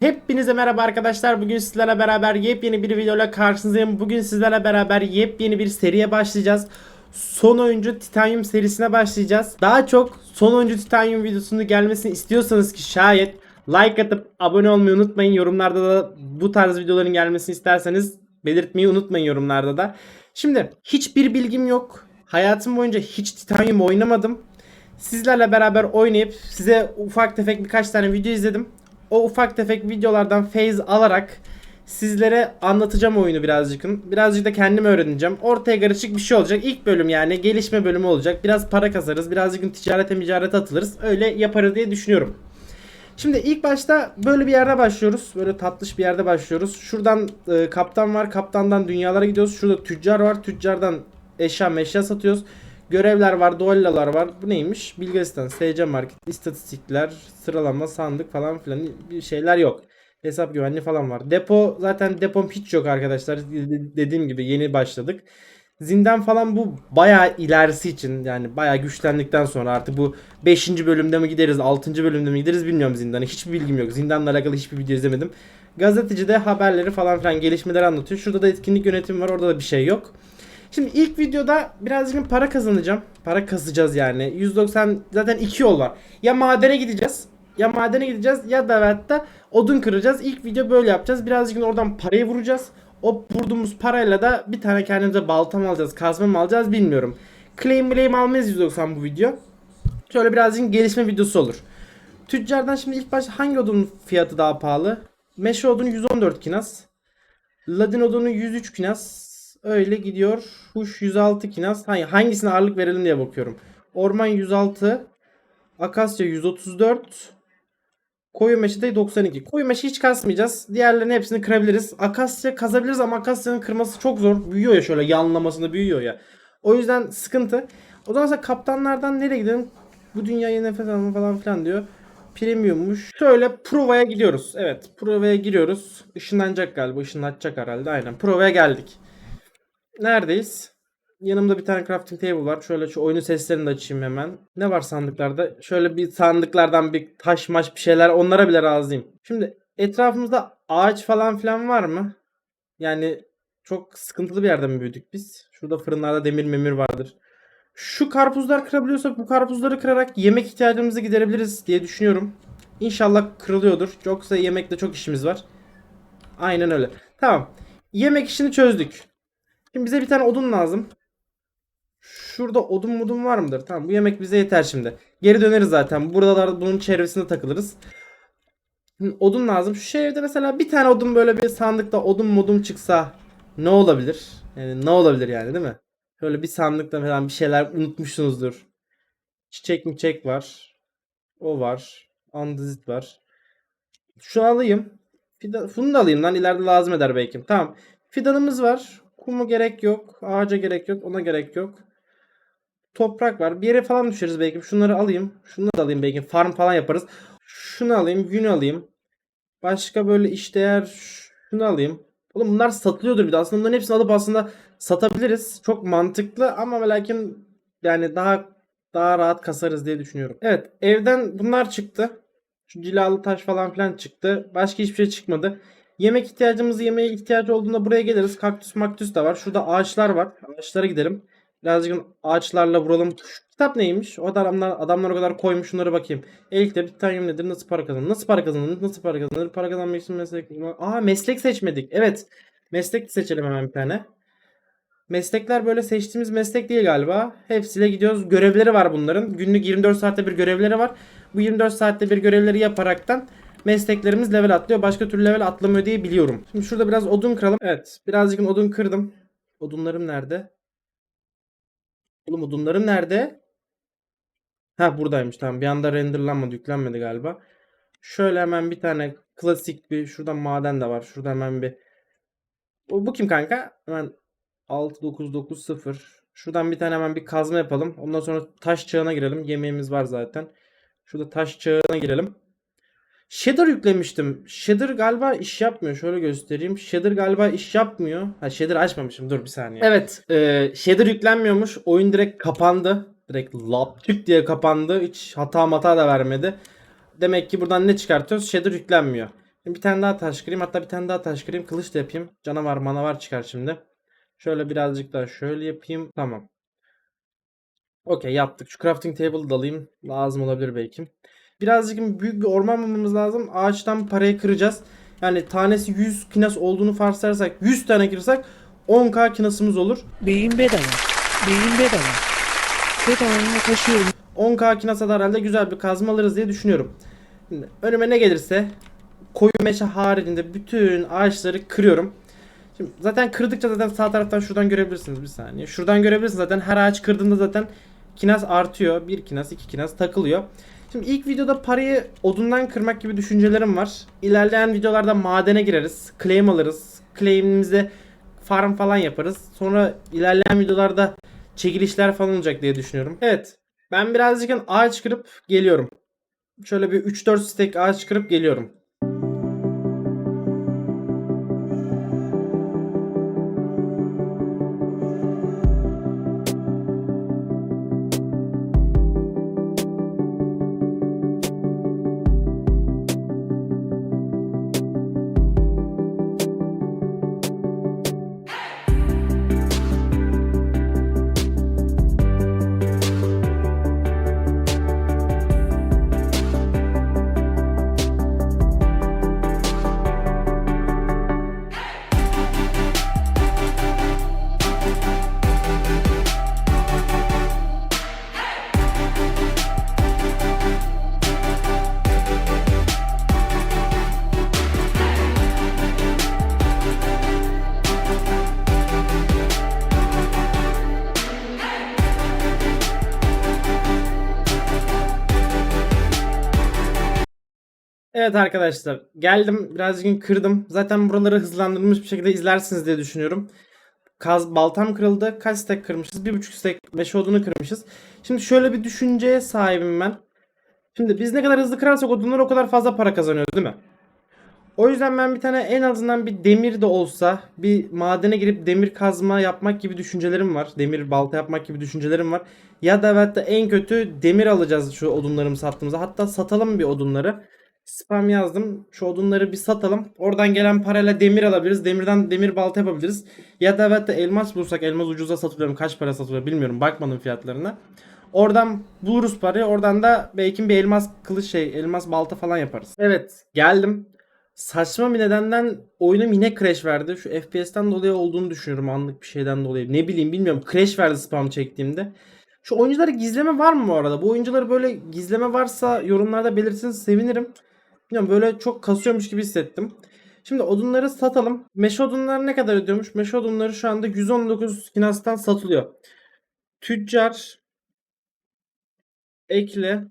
Hepinize merhaba arkadaşlar. Bugün sizlerle beraber yepyeni bir videoyla karşınızdayım. Bugün sizlerle beraber yepyeni bir seriye başlayacağız. Son oyuncu Titanium serisine başlayacağız. Daha çok son oyuncu Titanium videosunun gelmesini istiyorsanız ki şayet like atıp abone olmayı unutmayın. Yorumlarda da bu tarz videoların gelmesini isterseniz belirtmeyi unutmayın yorumlarda da. Şimdi hiçbir bilgim yok. Hayatım boyunca hiç Titanium oynamadım. Sizlerle beraber oynayıp size ufak tefek birkaç tane video izledim. O ufak tefek videolardan feyz alarak sizlere anlatacağım oyunu birazcık. Birazcık da kendim öğreneceğim. Ortaya karışık bir şey olacak. İlk bölüm yani gelişme bölümü olacak. Biraz para kazarız. Birazcık ticarete ticarete atılırız. Öyle yaparız diye düşünüyorum. Şimdi ilk başta böyle bir yerde başlıyoruz. Böyle tatlış bir yerde başlıyoruz. Şuradan e, kaptan var. Kaptandan dünyalara gidiyoruz. Şurada tüccar var. Tüccardan eşya meşya satıyoruz. Görevler var, duellalar var. Bu neymiş? Bilgi asistanı, SC market, istatistikler, sıralama, sandık falan filan bir şeyler yok. Hesap güvenliği falan var. Depo zaten depom hiç yok arkadaşlar. De- Dediğim gibi yeni başladık. Zindan falan bu bayağı ilerisi için yani bayağı güçlendikten sonra artık bu 5. bölümde mi gideriz 6. bölümde mi gideriz bilmiyorum zindanı. Hiçbir bilgim yok. Zindanla alakalı hiçbir video izlemedim. Gazeteci de haberleri falan filan gelişmeleri anlatıyor. Şurada da etkinlik yönetimi var. Orada da bir şey yok. Şimdi ilk videoda birazcık para kazanacağım. Para kazacağız yani. 190 zaten iki yol var. Ya madene gideceğiz. Ya madene gideceğiz ya da hatta odun kıracağız. İlk video böyle yapacağız. Birazcık oradan parayı vuracağız. O vurduğumuz parayla da bir tane kendimize balta mı alacağız, kazma mı alacağız bilmiyorum. Claim claim almayız 190 bu video. Şöyle birazcık gelişme videosu olur. Tüccardan şimdi ilk başta hangi odunun fiyatı daha pahalı? Meşe odunu 114 kinas. Ladin odunu 103 kinas. Öyle gidiyor. Huş 106 kinas. Hangi, hangisine ağırlık verelim diye bakıyorum. Orman 106. Akasya 134. Koyu meşe de 92. Koyu meşe hiç kasmayacağız. Diğerlerinin hepsini kırabiliriz. Akasya kazabiliriz ama Akasya'nın kırması çok zor. Büyüyor ya şöyle yanlamasında büyüyor ya. O yüzden sıkıntı. O zaman sen kaptanlardan nereye gidelim? Bu dünyaya nefes alma falan filan diyor. Premiummuş. Şöyle Prova'ya gidiyoruz. Evet Prova'ya giriyoruz. Işınlanacak galiba. Işınlatacak herhalde. Aynen. Prova'ya geldik. Neredeyiz? Yanımda bir tane crafting table var. Şöyle şu oyunun seslerini de açayım hemen. Ne var sandıklarda? Şöyle bir sandıklardan bir taş maş bir şeyler onlara bile razıyım. Şimdi etrafımızda ağaç falan filan var mı? Yani çok sıkıntılı bir yerde mi büyüdük biz? Şurada fırınlarda demir memir vardır. Şu karpuzlar kırabiliyorsak bu karpuzları kırarak yemek ihtiyacımızı giderebiliriz diye düşünüyorum. İnşallah kırılıyordur. Yoksa yemekte çok işimiz var. Aynen öyle. Tamam. Yemek işini çözdük. Şimdi bize bir tane odun lazım. Şurada odun mudun var mıdır? Tamam bu yemek bize yeter şimdi. Geri döneriz zaten. Buralarda bunun çevresinde takılırız. Odun lazım. Şu evde mesela bir tane odun böyle bir sandıkta odun modum çıksa ne olabilir? Yani ne olabilir yani değil mi? Şöyle bir sandıkta falan bir şeyler unutmuşsunuzdur. Çiçek mi çek var. O var. Andezit var. Şunu alayım. Fidan, bunu da alayım lan ileride lazım eder belki. Tamam. Fidanımız var. Kumu gerek yok. Ağaca gerek yok. Ona gerek yok. Toprak var. Bir yere falan düşeriz belki. Şunları alayım. Şunları da alayım belki. Farm falan yaparız. Şunu alayım. Yün alayım. Başka böyle işdeğer şunu alayım. Oğlum bunlar satılıyordur bir de. Aslında bunların hepsini alıp aslında satabiliriz. Çok mantıklı ama lakin yani daha daha rahat kasarız diye düşünüyorum. Evet evden bunlar çıktı. Şu cilalı taş falan filan çıktı. Başka hiçbir şey çıkmadı. Yemek ihtiyacımız yemeğe ihtiyacı olduğunda buraya geliriz. Kaktüs maktüs de var. Şurada ağaçlar var. Ağaçlara gidelim. Birazcık ağaçlarla vuralım. Şu kitap neymiş? O da adamlar, adamlar o kadar koymuş. Şunlara bakayım. Elikte bir tane nedir? Nasıl para kazanır? Nasıl para kazanır? Nasıl para kazanır? Para kazanmak için meslek... Aa meslek seçmedik. Evet. Meslek seçelim hemen bir tane. Meslekler böyle seçtiğimiz meslek değil galiba. Hepsiyle gidiyoruz. Görevleri var bunların. Günlük 24 saatte bir görevleri var. Bu 24 saatte bir görevleri yaparaktan mesleklerimiz level atlıyor. Başka türlü level atlamıyor diye biliyorum. Şimdi şurada biraz odun kıralım. Evet. Birazcık odun kırdım. Odunlarım nerede? Oğlum odunlarım nerede? Ha buradaymış tamam. Bir anda renderlanmadı, yüklenmedi galiba. Şöyle hemen bir tane klasik bir şuradan maden de var. Şurada hemen bir bu, bu kim kanka? Hemen 6990. Şuradan bir tane hemen bir kazma yapalım. Ondan sonra taş çağına girelim. Yemeğimiz var zaten. Şurada taş çağına girelim. Shader yüklemiştim. Shader galiba iş yapmıyor. Şöyle göstereyim. Shader galiba iş yapmıyor. Ha Shader açmamışım. Dur bir saniye. Evet. E, shader yüklenmiyormuş. Oyun direkt kapandı. Direkt lap tık diye kapandı. Hiç hata mata da vermedi. Demek ki buradan ne çıkartıyoruz? Shader yüklenmiyor. Şimdi bir tane daha taş kırayım. Hatta bir tane daha taş kırayım. Kılıç da yapayım. Canavar manavar çıkar şimdi. Şöyle birazcık daha şöyle yapayım. Tamam. Okey yaptık. Şu crafting table'ı da alayım. Lazım olabilir belki. Birazcık büyük bir orman bulmamız lazım. Ağaçtan parayı kıracağız. Yani tanesi 100 kinas olduğunu varsayarsak 100 tane kırsak 10k kinasımız olur. Beyin bedava. Beyin bedava. Bedavaya taşıyorum. 10k kinasa da herhalde güzel bir kazma alırız diye düşünüyorum. Şimdi önüme ne gelirse koyu meşe haricinde bütün ağaçları kırıyorum. Şimdi zaten kırdıkça zaten sağ taraftan şuradan görebilirsiniz bir saniye. Şuradan görebilirsiniz zaten her ağaç kırdığında zaten kinas artıyor. Bir kinas, iki kinas takılıyor. Şimdi ilk videoda parayı odundan kırmak gibi düşüncelerim var. İlerleyen videolarda madene gireriz. Claim alırız. Claim'imizde farm falan yaparız. Sonra ilerleyen videolarda çekilişler falan olacak diye düşünüyorum. Evet. Ben birazcık ağaç kırıp geliyorum. Şöyle bir 3-4 stek ağaç kırıp geliyorum. Evet arkadaşlar geldim birazcık kırdım. Zaten buraları hızlandırılmış bir şekilde izlersiniz diye düşünüyorum. Kaz baltam kırıldı. Kaç stek kırmışız? Bir buçuk stek meşe odunu kırmışız. Şimdi şöyle bir düşünceye sahibim ben. Şimdi biz ne kadar hızlı kırarsak odunlar o kadar fazla para kazanıyoruz değil mi? O yüzden ben bir tane en azından bir demir de olsa bir madene girip demir kazma yapmak gibi düşüncelerim var. Demir balta yapmak gibi düşüncelerim var. Ya da hatta en kötü demir alacağız şu odunlarımı sattığımızda. Hatta satalım bir odunları. Spam yazdım. Şu odunları bir satalım. Oradan gelen parayla demir alabiliriz. Demirden demir balta yapabiliriz. Ya da hatta elmas bulursak elmas ucuza satılıyorum. Kaç para satılıyor bilmiyorum. Bakmadım fiyatlarına. Oradan buluruz parayı. Oradan da belki bir elmas kılıç şey, elmas balta falan yaparız. Evet, geldim. Saçma bir nedenden oyunum yine crash verdi. Şu FPS'ten dolayı olduğunu düşünüyorum anlık bir şeyden dolayı. Ne bileyim bilmiyorum. Crash verdi spam çektiğimde. Şu oyuncuları gizleme var mı bu arada? Bu oyuncuları böyle gizleme varsa yorumlarda belirtseniz sevinirim. Bilmiyorum böyle çok kasıyormuş gibi hissettim. Şimdi odunları satalım. Meşe odunları ne kadar ödüyormuş? Meşe odunları şu anda 119 kinastan satılıyor. Tüccar ekle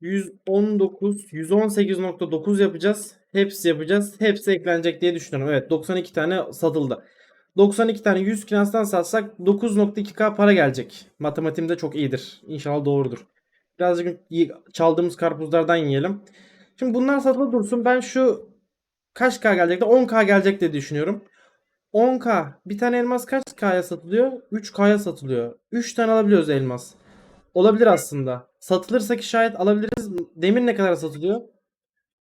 119 118.9 yapacağız. Hepsi yapacağız. Hepsi eklenecek diye düşünüyorum. Evet 92 tane satıldı. 92 tane 100 kinastan satsak 9.2k para gelecek. Matematiğim de çok iyidir. İnşallah doğrudur. Birazcık çaldığımız karpuzlardan yiyelim. Şimdi bunlar satılı dursun. Ben şu kaç k gelecek de 10k gelecek diye düşünüyorum. 10k. Bir tane elmas kaç k'ya satılıyor? 3k'ya satılıyor. 3 tane alabiliyoruz elmas. Olabilir aslında. Satılırsa ki şayet alabiliriz. Demir ne kadar satılıyor?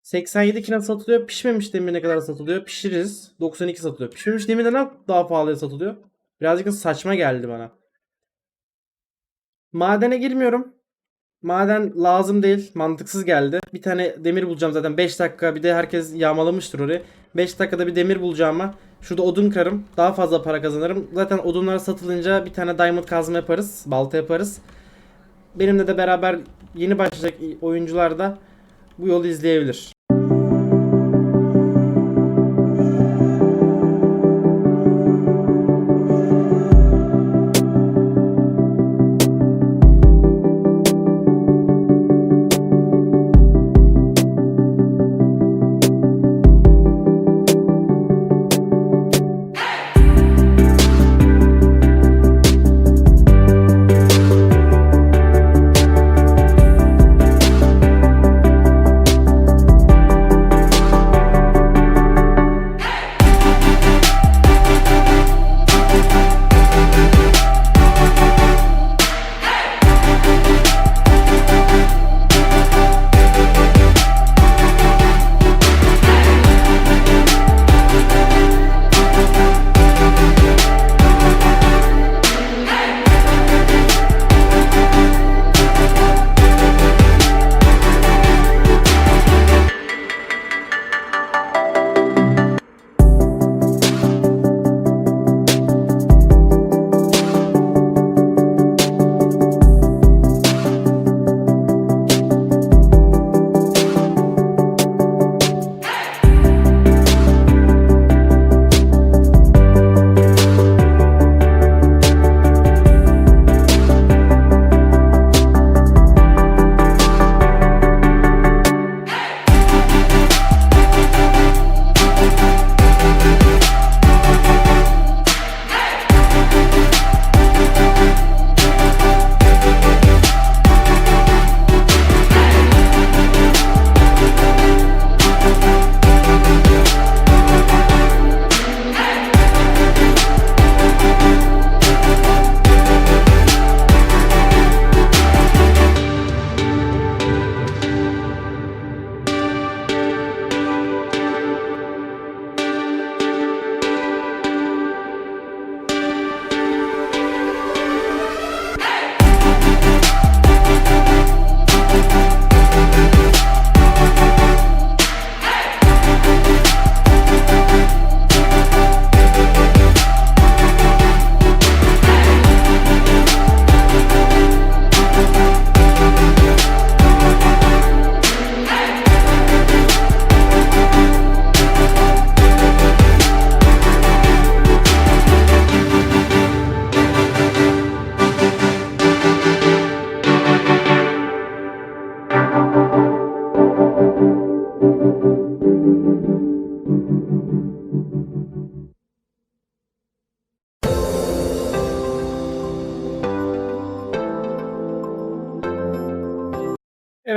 87 kilo satılıyor. Pişmemiş demir ne kadar satılıyor? Pişiririz. 92 satılıyor. Pişmemiş demir neden daha pahalıya satılıyor? Birazcık saçma geldi bana. Madene girmiyorum. Maden lazım değil. Mantıksız geldi. Bir tane demir bulacağım zaten 5 dakika. Bir de herkes yağmalamıştır orayı. 5 dakikada bir demir bulacağıma şurada odun kırarım. Daha fazla para kazanırım. Zaten odunlar satılınca bir tane diamond kazma yaparız. Balta yaparız. Benimle de beraber yeni başlayacak oyuncular da bu yolu izleyebilir.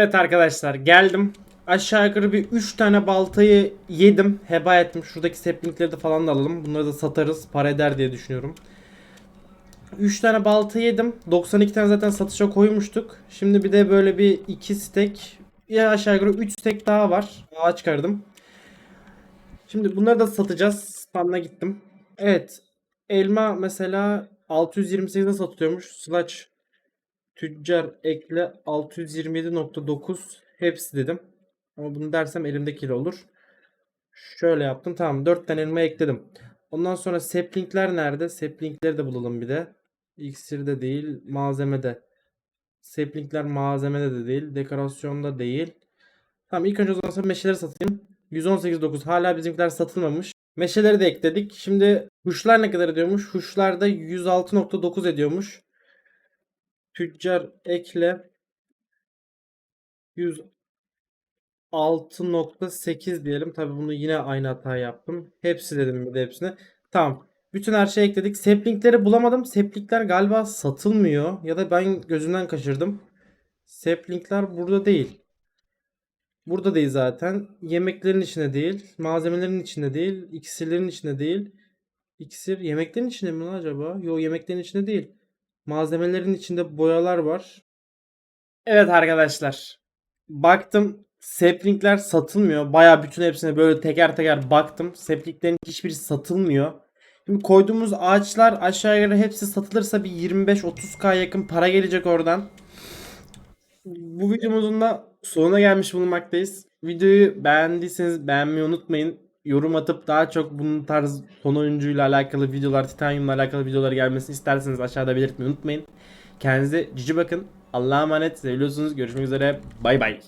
Evet arkadaşlar geldim. Aşağı yukarı bir 3 tane baltayı yedim. Heba ettim. Şuradaki saplingleri de falan da alalım. Bunları da satarız. Para eder diye düşünüyorum. 3 tane balta yedim. 92 tane zaten satışa koymuştuk. Şimdi bir de böyle bir 2 stek ya aşağı yukarı 3 stek daha var. Ağaç kırdım. Şimdi bunları da satacağız. Spam'a gittim. Evet. Elma mesela 628'de satılıyormuş. Slash tüccar ekle 627.9 hepsi dedim. Ama bunu dersem elimdekiyle olur. Şöyle yaptım. Tamam 4 tane elma ekledim. Ondan sonra saplingler nerede? Saplingleri de bulalım bir de. İksirde değil, malzemede. Saplingler malzemede de değil, dekorasyonda değil. Tamam ilk önce o zaman meşeleri satayım. 118.9 hala bizimkiler satılmamış. Meşeleri de ekledik. Şimdi huşlar ne kadar ediyormuş? Huşlar da 106.9 ediyormuş. Tüccar ekle 106.8 diyelim. Tabi bunu yine aynı hata yaptım. Hepsi dedim bir de hepsine. Tamam. Bütün her şeyi ekledik. Saplingleri bulamadım. Saplingler galiba satılmıyor. Ya da ben gözümden kaçırdım. Saplingler burada değil. Burada değil zaten. Yemeklerin içinde değil. Malzemelerin içinde değil. İksirlerin içinde değil. İksir yemeklerin içinde mi acaba? Yok yemeklerin içinde değil. Malzemelerin içinde boyalar var. Evet arkadaşlar. Baktım saplingler satılmıyor. Baya bütün hepsine böyle teker teker baktım. Saplinglerin hiçbiri satılmıyor. Şimdi koyduğumuz ağaçlar aşağı yukarı hepsi satılırsa bir 25-30k yakın para gelecek oradan. Bu videomuzun da sonuna gelmiş bulunmaktayız. Videoyu beğendiyseniz beğenmeyi unutmayın. Yorum atıp daha çok bunun tarz son oyuncuyla alakalı videolar, Titanium'la alakalı videolar gelmesini isterseniz aşağıda belirtmeyi unutmayın. Kendinize cici bakın. Allah'a emanet. Seviyorsunuz. Görüşmek üzere. Bay bay.